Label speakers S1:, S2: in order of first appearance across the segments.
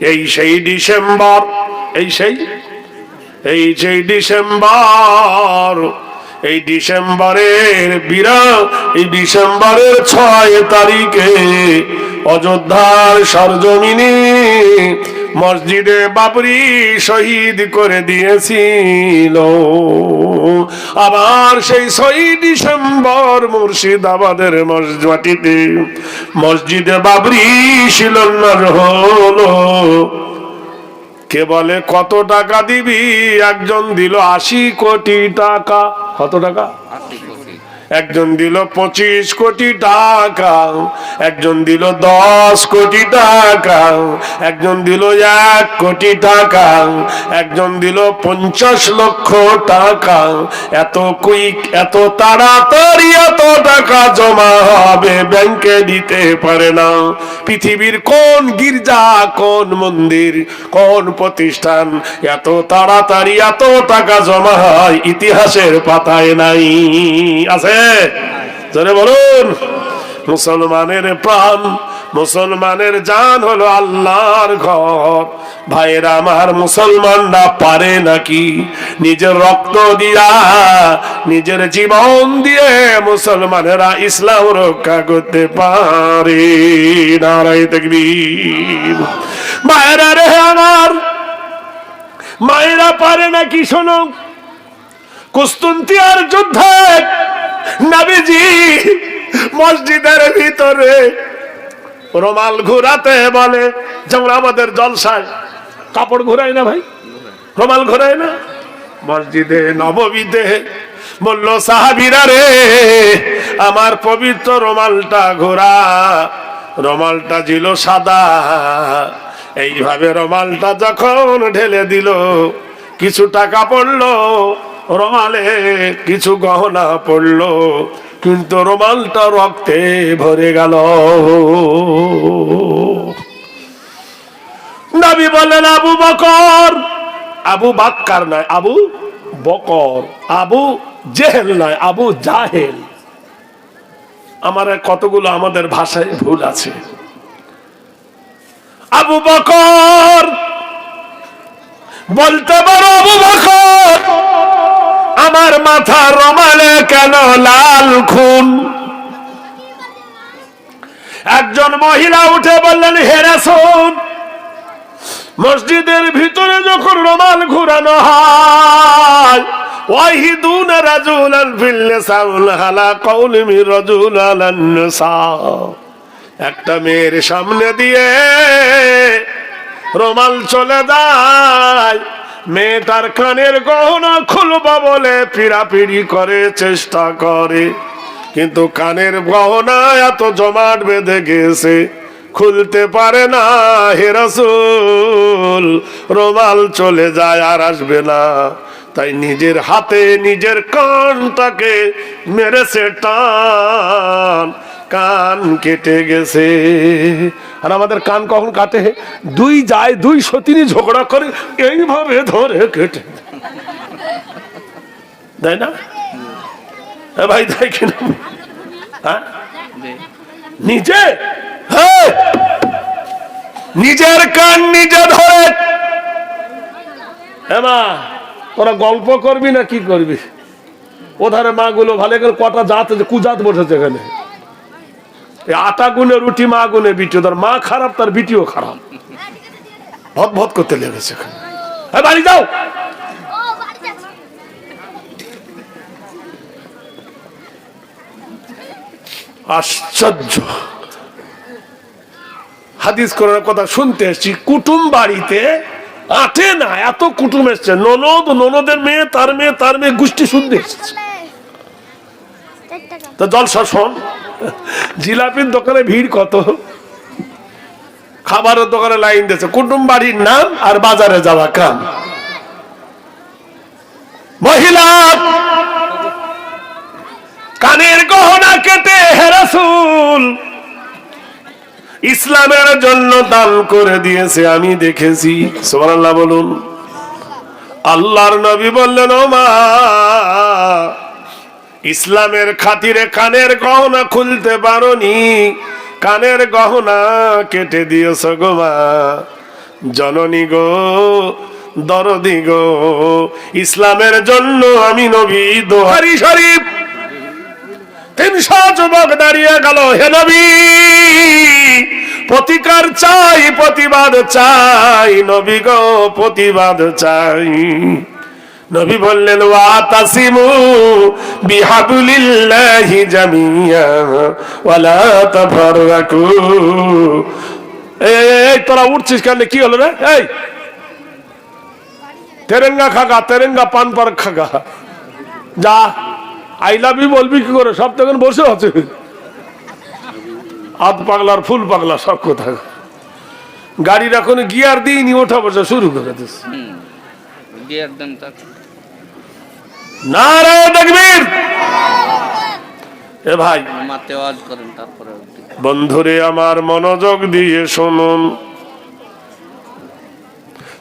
S1: এই সেই ডিসেম্বর এই সেই এই সেই ডিসেম্বর। এই ডিসেম্বরের বিরা এই ডিসেম্বরের ছয় তারিখে অযোধ্যার সরজমিনে মসজিদে বাবরি শহীদ করে দিয়েছিল। আবার সেই ছয় ডিসেম্বর মুর্শিদাবাদের মসজিদ, মসজিদে বাবরি শিলান্যাস হলো। কে বলে, কত টাকা দিবি? একজন দিল আশি কোটি টাকা। কত টাকা? একজন দিল পঁচিশ কোটি টাকা, একজন দিল দশ কোটি টাকা, একজন দিল এক কোটি টাকা, একজন দিল পঞ্চাশ লক্ষ টাকা। এত কুইক, এত তাড়াতাড়ি এত টাকা জমা হবে, ব্যাংকে দিতে পারে না। পৃথিবীর কোন গির্জা, কোন মন্দির, কোন প্রতিষ্ঠান এত তাড়াতাড়ি এত টাকা জমা হয়, ইতিহাসের পাতায় নাই। আছে? জোরে বলুন, মুসলমানের প্রাণ, মুসলমানের জান হলো আল্লাহর ঘর। ভাইরা আমার মুসলমানরা পারে নাকি? নিজের রক্ত দিয়া, নিজের জীবন দিয়ে মুসলমানেরা ইসলাম রক্ষা করতে পারে? তাকবীর। মায়েরা রে আমার, মায়েরা পারে নাকি শোনো? কুস্তুন্তিয়ার যুদ্ধে নাবিজি, মসজিদের ভিতরে রোমাল ঘুরাতে বলে যেমন আমাদের জলসায়। কাপড় ঘুরায় না ভাই? রোমাল ঘুরায় না? মসজিদে নবমীতে বলল, সাহাবিরা রে, আমার পবিত্র রোমালটা ঘোরা। রোমালটা ছিল সাদা। এইভাবে রোমালটা যখন ঢেলে দিল কিছু টাকা পড়ল রোমালে কিছু গহনা পড়ল, কিন্তু রোমালটা রক্তে ভরে গেল। নবী বললেন, আবু বকর। আবু বাক্কার নয়, আবু বকর। আবু জেহেল নয়, আবু জাহেল। আমার কতগুলো আমাদের ভাষায় ভুল আছে। আবু বকর, বলতে পারো আবু বকর। আমার মাথা রমালে কেন লাল খুন? একজন মহিলা উঠে বললেন হেরাসুন মসজিদের ভিতরে যখন রোমাল ঘুরানো হয়, ওয়াহিদুন একটা মেয়ের সামনে দিয়ে রোমাল চলে যায়। মেয়েটার কানের গহনা খুলবা বলে পিড়াপিড়ি করে চেষ্টা করে। কিন্তু কানের গহনা এত জমাট বেঁধে গেছে, খুলতে পারে না হেরাসুল রোমাল চলে যায় আর আসবে না। তাই নিজের হাতে নিজের কানটাকে মেরেছে টান, কান কেটে গেছে। আর আমাদের কান কখন কাটে? দুই যায়, দুই সতিনি ঝগড়া করে, এইভাবে ধরে কেটে। দেয় না? ভাই কিনা হ্যাঁ? নিজে? হ্যাঁ? নিজের কান নিজে ধরে। মা, তোরা গল্প করবি না কি করবি? ওধারে মা গুলো ভালো করে কটা জাত, কুজাত বসেছে এখানে। আটা গুনে রুটি মা গুনে বিটি তার মা খারাপ, তার বিটিও খারাপ। ভদ ভদ করতে লেগেছে বাড়ি যাও। আশ্চর্য। হাদিস করার কথা শুনতে এসছি, কুটুম বাড়িতে আটে না, এত কুটুম এসছে। ননদ, ননদের মেয়ে, তার মেয়ে তার মেয়ে, গোষ্ঠী শুনতে এসছে। তো জলসা শোন। জিলাপির দোকানে ভিড় কত? খাবারের দোকানে লাইন দিয়েছে। কুটুম বাড়ির নাম আর বাজারে যাওয়া কাম। মহিলা, কানের গহনা কেটে হেরাসুল ইসলামের জন্য দান করে দিয়েছে, আমি দেখেছি। সোমানাল্লাহ বলুন। আল্লাহর নবী বললেন ও মা ইসলামের খাতিরে কানের গহনা খুলতে পারোনি। কানের গহনা কেটে দিয়েছ গো মা। জননী গো, দরদি গো, ইসলামের জন্য আমি নবী দোহারি শরীফ। তিনশো যুবক দাঁড়িয়ে গেল, হে নবী। প্রতিকার চাই, প্রতিবাদ চাই, নবী গো, প্রতিবাদ চাই। নবী বললেন ওয়া তাসিমু বিহাবলিল্লাহি জামিয়া, ওয়ালা তাফাররাকু এই তোরা উঠছিস কেন? কি হলো রে? এই, তেরেঙ্গা খাগা, তেরেঙ্গা পান পার খাগা। যা, আই লাভ ইউ বলবি কি করে? সব তখন বসে আছে। আধ পাগলার ফুল পাগলা, সব কোথায়? গাড়ির এখন গিয়ার দিইনি, ওঠা বসা শুরু করে দিস।
S2: গিয়ার দেন
S1: দেখবীর এ ভাই। বন্ধুরে আমার মনোযোগ দিয়ে শুনুন।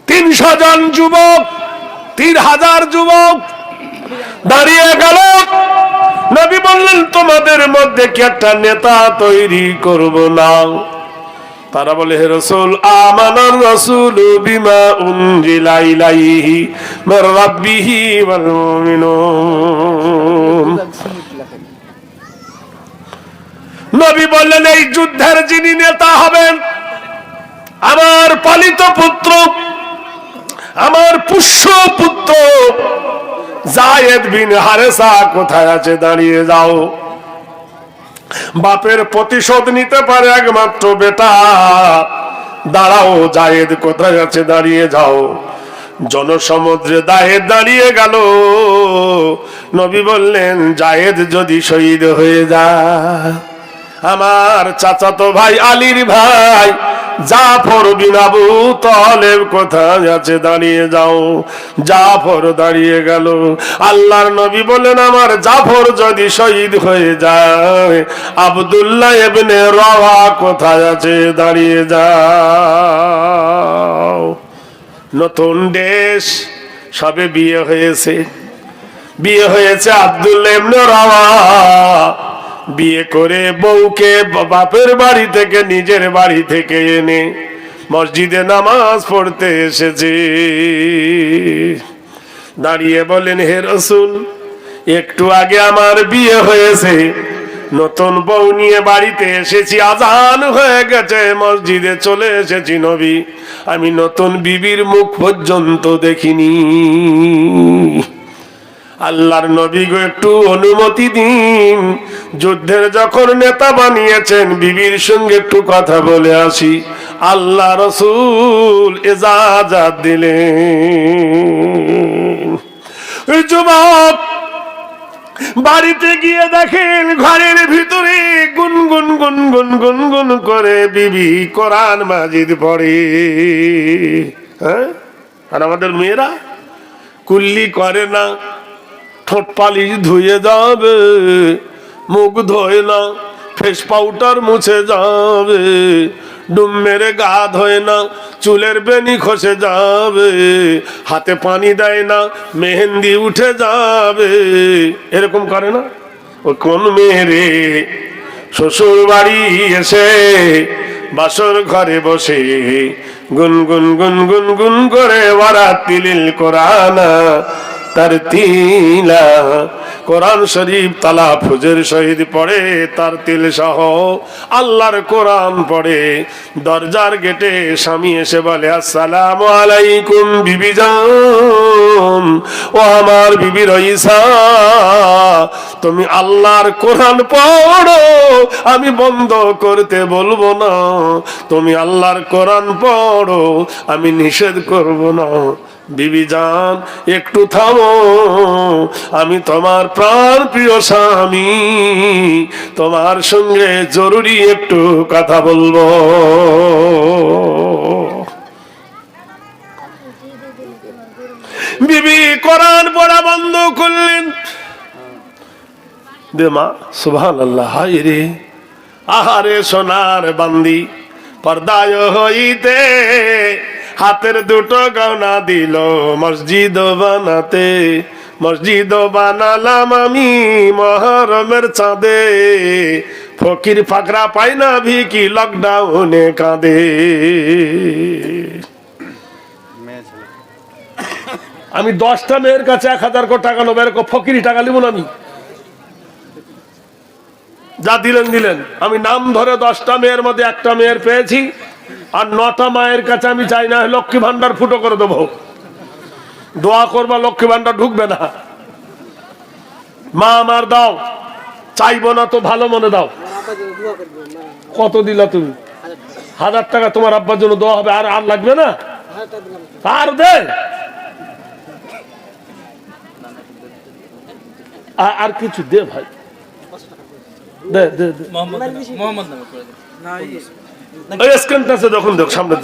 S1: তিনশো জন যুবক তিন হাজার যুবক দাঁড়িয়ে গেল। নবী বললেন তোমাদের মধ্যে কি একটা নেতা তৈরি করব না? তারা বলে, হে রসুল, আমানার রসুল বিমা রাব্বিহি ওয়াল মুমিনুন। নবী বললেন, এই যুদ্ধের যিনি নেতা হবেন, আমার পালিত পুত্র, আমার পুষ্য পুত্র জায়েদ বিন হারেসা কোথায় আছে দাঁড়িয়ে যাও। বাপের প্রতিশোধ নিতে পারে একমাত্র বেটা। দাঁড়াও, জায়েদ কোথায় আছে? দাঁড়িয়ে যাও। জনসমুদ্রে দায়েদ দাঁড়িয়ে গেল। নবী বললেন, জায়েদ যদি শহীদ হয়ে যায়, আমার চাচাতো ভাই আলীর ভাই জাফর বিন আবু তলেব কোথায় আছে দাঁড়িয়ে যাও। জাফর দাঁড়িয়ে গেল। আল্লাহর নবী বলেন আমার জাফর যদি শহীদ হয়ে যায়, আবদুল্লাহ এবনে রওয়া কোথায় আছে? দাঁড়িয়ে যাও। নতুন দেশ, সবে বিয়ে হয়েছে। বিয়ে হয়েছে আব্দুল্লাহ ইবনে রাওয়া। বিয়ে করে বউকে বাপের বাড়ি থেকে, নিজের বাড়ি থেকে এনে মসজিদে নামাজ পড়তে এসেছে। দাঁড়িয়ে বলেন, হে রসুল, একটু আগে আমার বিয়ে হয়েছে। নতুন বউ নিয়ে বাড়িতে এসেছি, আজান হয়ে গেছে, মসজিদে চলে এসেছি নবী। আমি নতুন বিবির মুখ পর্যন্ত দেখিনি। আল্লাহর নবী গো, একটু অনুমতি দিন। যুদ্ধের যখন নেতা বানিয়েছেন, বিবির সঙ্গে একটু কথা বলে আসি। আল্লাহ রসুল এজাজাত দিলেন। যুবক, বাড়িতে গিয়ে দেখেন, ঘরের ভিতরে গুনগুন গুনগুন গুনগুন করে বিবি কোরআন মাজিদ পড়ে। হ্যাঁ? আর আমাদের মেয়েরা, কুল্লি করে না। ঠোঁট পালিশ ধুয়ে যাবে, মুখ ধোয় না ফেস পাউডার মুছে যাবে, ডুম মেরে গা ধোয় না, চুলের বেনি খসে যাবে, হাতে পানি দেয় না, মেহেন্দি উঠে যাবে। এরকম করে না? ও কোন মেয়েরে শ্বশুর বাড়ি এসে বাসর ঘরে বসে গুন গুন গুন করে ওরা তিলিল কোরআনা তার তিলা। কোরআন শরীফ তালা ফুজের শহীদ পড়ে, তার তিল সহ আল্লাহর কোরআন পড়ে। দরজার গেটে স্বামী এসে বলে, আসসালাম আলাইকুম বিবি যান ও আমার বিবি রইসা, তুমি আল্লাহর কোরআন পড়ো। আমি বন্ধ করতে বলব না। তুমি আল্লাহর কোরআন পড়ো, আমি নিষেধ করব না। বিবি যান একটু থামো। আমি তোমার প্রাণ প্রিয় স্বামী। তোমার সঙ্গে জরুরি একটু কথা বলব। বিবি কোরআন পড়া বন্ধ করলেন। দে মা সুবহান আল্লাহ রে। আহারে সোনার বান্দি, পর্দায় হইতে হাতের দুটো গহনা দিল মসজিদ বানাতে। মসজিদ বানালাম আমি মহরমের চাঁদে। ফকির ফাকরা পাই না ভিকি লকডাউনে কাঁদে। আমি দশটা মেয়ের কাছে এক হাজার কোটি টাকা নেব, এরকম ফকিরি টাকা নিব না আমি। যা দিলেন দিলেন। আমি নাম ধরে দশটা মেয়ের মধ্যে একটা মেয়ের পেয়েছি। আর নটা মায়ের কাছে আমি চাই না লক্ষ্মী ভান্ডার ফুটো করে দেবো। দোয়া করবা লক্ষ্মী ভান্ডার ঢুকবে না। মা আমার দাও চাইব না তো ভালো মনে দাও। কত দিলা তুমি? হাজার টাকা তোমার আব্বার জন্য দেওয়া হবে আর আর লাগবে না? আর দে। আর কিছু দে ভাই। দে দে দে।
S3: মোহাম্মদ নামে- মোহাম্মদ
S1: যখন দেখ সামনে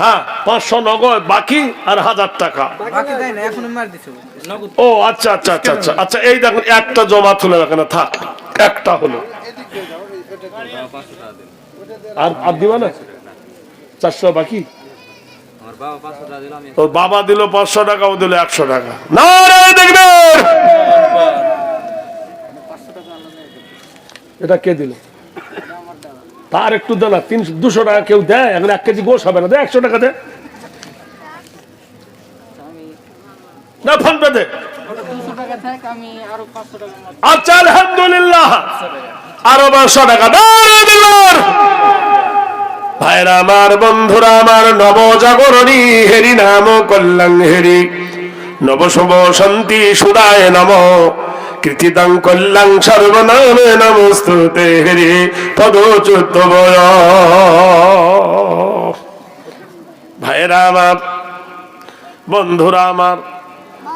S1: হ্যাঁ পাঁচশো নগদ বাকি আর হাজার টাকা।
S3: বাকি দেয় না এখন মার দিছো নগদ।
S1: ও আচ্ছা আচ্ছা আচ্ছা আচ্ছা আচ্ছা এই দেখুন একটা জমা তুলে রাখেন থাক একটা হলো। আর আর দিবা না? চারশো বাকি? ওর বাবা দিল পাঁচশো টাকা ও দিল একশো টাকা। না রে দেখবেন এটা কে দিল? তার একটু দে না, তিনশো, দুশো টাকা কেউ দেয়, এখন এক কেজি গোস হবে না, দে একশো টাকা দে। না ফোন আচ্ছা আরও টাকা। বন্ধুরা নবজাগরণী হেরি নাম কল্যাণ হেরি। শান্তি সুদায় নম। কৃতিদাং কল্যাণ সর্বনামে নমস্তুতে হেরি পদচ্যুত বয় ভাইরা আমার বন্ধুরা আমার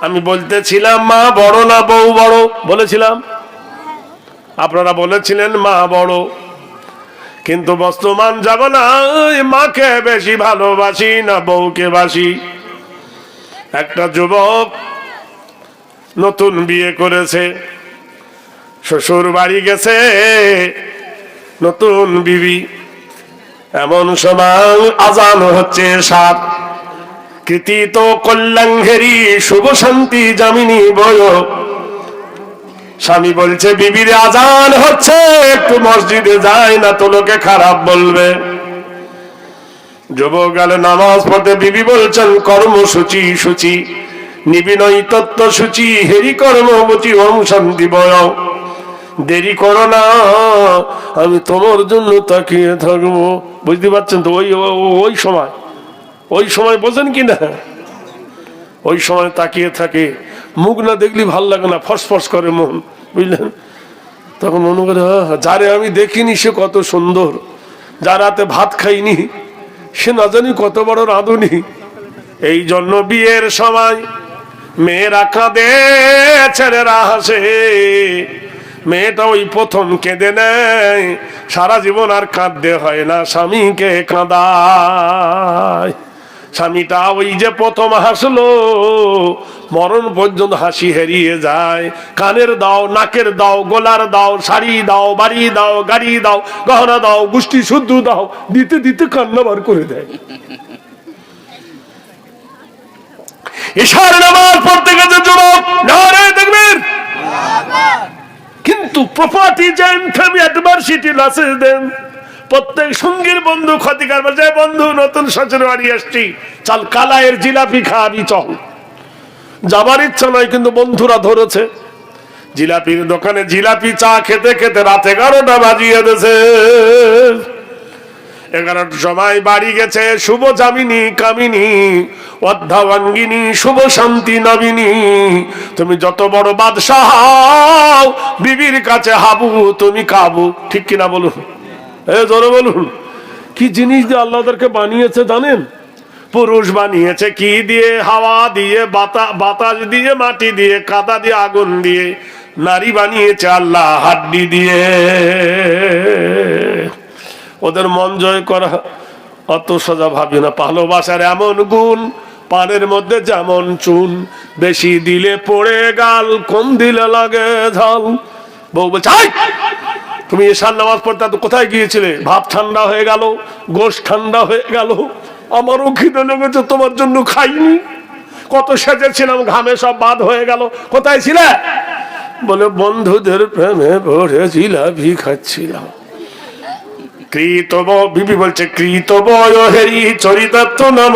S1: আমি বলতেছিলাম, মা বড় না বউ বড়? বলেছিলাম? আপনারা বলেছিলেন, মা বড়। কিন্তু বর্তমান যাব না মাকে বেশি ভালোবাসি না বউকে বাসি। একটা যুবক নতুন বিয়ে করেছে। শ্বশুর বাড়ি গেছে, নতুন বিবি। এমন সময় আজান হচ্ছে সাত। কৃতিত কল্যাণঘেরি, শুভ শান্তি জামিনী বয়। স্বামী বলছে, বিবির আজান হচ্ছে, একটু মসজিদে যায় না তো লোকে খারাপ বলবে। যুবক গেলে নামাজ পড়তে, বিবি বলছেন, কর্মসূচি, সূচি। নিবিনয় তত্ত্ব সূচি হেরি কর্মবচি ওম শান্তি বয় দেরি করো না আমি তোমার জন্য তাকিয়ে থাকব। বুঝতে পারছেন তো? ওই ওই সময় ওই সময় বোঝেন কি না? ওই সময় তাকিয়ে থাকে মুখ না দেখলি ভালো লাগে না ফসফস করে মন বুঝলেন? তখন মনে করে "আহ, যারে আমি দেখিনি সে কত সুন্দর যার হাতে ভাত খাইনি সে না জানি কত বড় রাঁধুনি। এই জন্য বিয়ের সময় মেয়েরা কাঁদে ছেলেরা হাসে মেয়েটা ওই প্রথম কেঁদে নেয়। সারা জীবন আর কাঁদতে হয় না, স্বামীকে কাঁদায়। স্বামীটা ওই যে প্রথম হাসলো, মরণ পর্যন্ত হাসি হেরিয়ে যায়। কানের দাও, নাকের দাও, গোলার দাও, শাড়ি দাও, বাড়ি দাও, গাড়ি দাও, গহনা দাও গুষ্টি শুদ্ধ দাও, দিতে দিতে কান্না বার করে দেয়। ঈশার নামাজ পড়তে গেছে যুবক না রে দেখবেন। কিন্তু প্রপার্টি জেন ফেমি অ্যাডভার্সিটি লসেস দেন। প্রত্যেক সঙ্গীর বন্ধু, ক্ষতিকার বলছে "এই বন্ধু, নতুন শ্বশুর বাড়ি আসছি। চল কালায়ের জিলাপি খাওয়াবি চল। যাবার ইচ্ছা নয় কিন্তু বন্ধুরা ধরেছে। জিলাপির দোকানে জিলাপি চা খেতে খেতে রাত এগারোটা বাজিয়ে দিয়েছে। এগারোটার সময় বাড়ি গেছে, শুভ জামিনী কামিনী অর্ধাঙ্গিনী শুভ শান্তি নবিনী তুমি যত বড় বাদশাহ, বিবির কাছে হাবু, তুমি কাবু। ঠিক কিনা বলুন? এ, জোরে বলুন। কি জিনিস দিয়ে আল্লাহ ওদেরকে বানিয়েছে জানেন? পুরুষ বানিয়েছে কি দিয়ে? হাওয়া দিয়ে, বাতা, বাতাস দিয়ে, মাটি দিয়ে, কাদা দিয়ে, আগুন দিয়ে। নারী বানিয়েছে আল্লাহ হাড্ডি দিয়ে। ওদের মন জয় করা। অত সোজা ভাবি না ভালোবাসার এমন গুণ, পানের মধ্যে যেমন চুন, বেশি দিলে পড়ে গাল, কম দিলে লাগে ঝাল। বউ বলছে তুমি এসার নামাজ পড়তে তো কোথায় গিয়েছিলে? ভাব ঠান্ডা হয়ে গেল, গোশ ঠান্ডা হয়ে গেল। আমারও খিদে লেগেছে, তোমার জন্য খাইনি। কত সেজেছিলাম, ঘামে সব বাদ হয়ে গেল। কোথায় ছিলে? বলে, বন্ধুদের প্রেমে পড়ে জিলাপি খাচ্ছিলাম। কৃত বিবি বলছে কৃত হেরি চরিতার্থ নাম।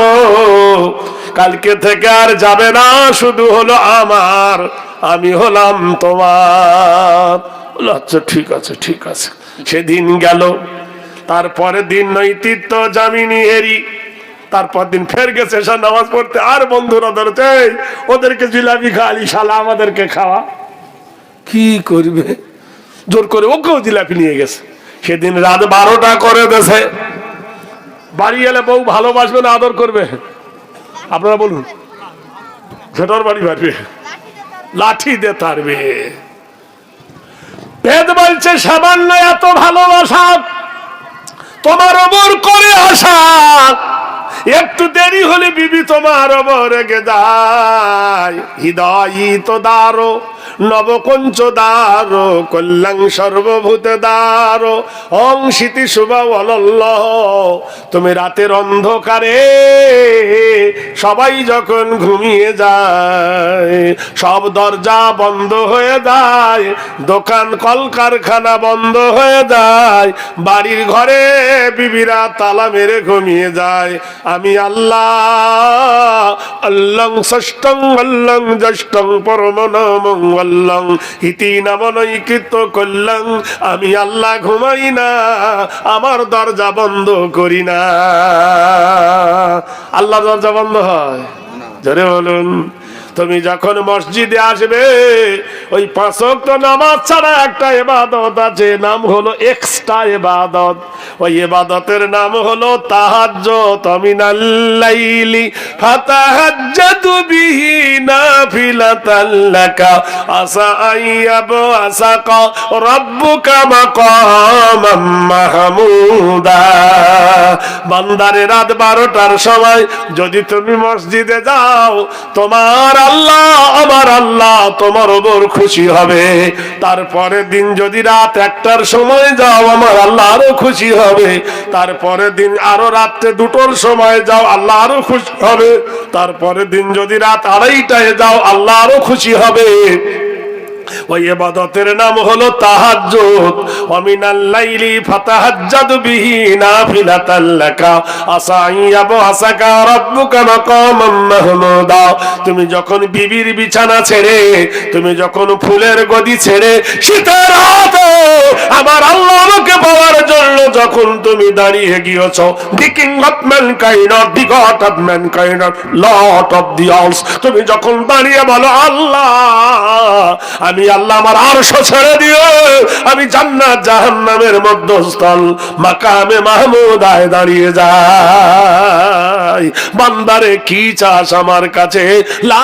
S1: কালকে থেকে আর যাবে না শুধু হলো আমার আমি হলাম তোমার। আচ্ছা ঠিক আছে ঠিক আছে। সেদিন গেল। তারপরে দিন নৈতিত্ব জামিনী হেরি। তারপর দিন ফের গেছে এসে নামাজ পড়তে। আর বন্ধুরা "এই, ওদেরকে জিলাপি খাওয়ালি শালা আমাদেরকে খাওয়া। কি করবে? জোর করে ওকেও জিলাপি নিয়ে গেছে। সেদিন রাত বারোটা করে দেছে বাড়ি এলে বউ ভালোবাসবে না আদর করবে? আপনারা বলুন, সেটার বাড়ি পারবে লাঠি দিয়ে তারবে ভেদ বলছে, সামান্য এত ভালোবাসা, তোমার ওপর করে আসা। একটু দেরি হলে বিবি তোমার ওপর রেগে যায়। হৃদয় তো দারো নবকঞ্চ দারো কল্যাণ সর্বভূত দারো অং শীতি শুভা অলল্ল তুমি রাতের অন্ধকারে। সবাই যখন ঘুমিয়ে যায়, সব দরজা বন্ধ হয়ে যায়, দোকান, কলকারখানা বন্ধ হয়ে যায়, বাড়ির ঘরে বিবিরা তালা মেরে ঘুমিয়ে যায়। আমি আল্লাহ, আল্লং ষষ্ঠং, আল্লং জ্যেষ্ঠং, পরম নমং আল্লং ইতি নামনৈকৃত করলাম আমি আল্লাহ ঘুমাই না, আমার দরজা বন্ধ করি না। আল্লাহ দরজা বন্ধ হয়? জোরে বলুন। তুমি যখন মসজিদে আসবে, ওই পাঁচ ওয়াক্ত নামাজ ছাড়া একটা এবাদত আছে, নাম হলো এক্সট্রা এবাদত ওই এবাদতের নাম হলো তাহাজ্জুদ মিনাল্লাইলি ফাতাহাজ্জাদু বিহি নাফিলাতাল লাকা। আসা আইয়াব আসাকা রাব্বুকা মাকামাম মাহমুদা। বান্দারে রাত বারোটার সময়, যদি তুমি মসজিদে যাও, তোমার আল্লাহ, আমার আল্লাহ তোমার ওপর খুশি হবে। তারপরে দিন যদি রাত একটার সময় যাও, আমার আল্লাহ আরও খুশি হবে। তারপরে দিন আরও রাত্রে দুটোর সময় যাও, আল্লাহ আরও খুশি হবে। তারপরে দিন যদি রাত আড়াইটায় যাও, আল্লাহ আরও খুশি হবে। ওই এবাদতের নাম হলো তাহাজ্জুদ। অমিনাল লাইলি ফাতাহাজ্জাদ বিহি নাফিলাতাল লাকা। আসা রাব্বুকা মাহমুদা। তুমি যখন বিবির বিছানা ছেড়ে, তুমি যখন ফুলের গদি ছেড়ে রাতে আমার আল্লাহ আমাকে পাওয়ার জন্য যখন তুমি দাঁড়িয়ে গিয়েছ the king of mankind of the god of mankind of lord of the অলস তুমি যখন দাঁড়িয়ে বলো, আল্লাহ, আমি আল্লাহ আমার আরশ ছেড়ে দিও আমি জান্নাত, জাহান্নামের মধ্যস্থল, মাকামে মাহমুদায় দাঁড়িয়ে যাই। বান্দারে, কি চাস আমার কাছে? লা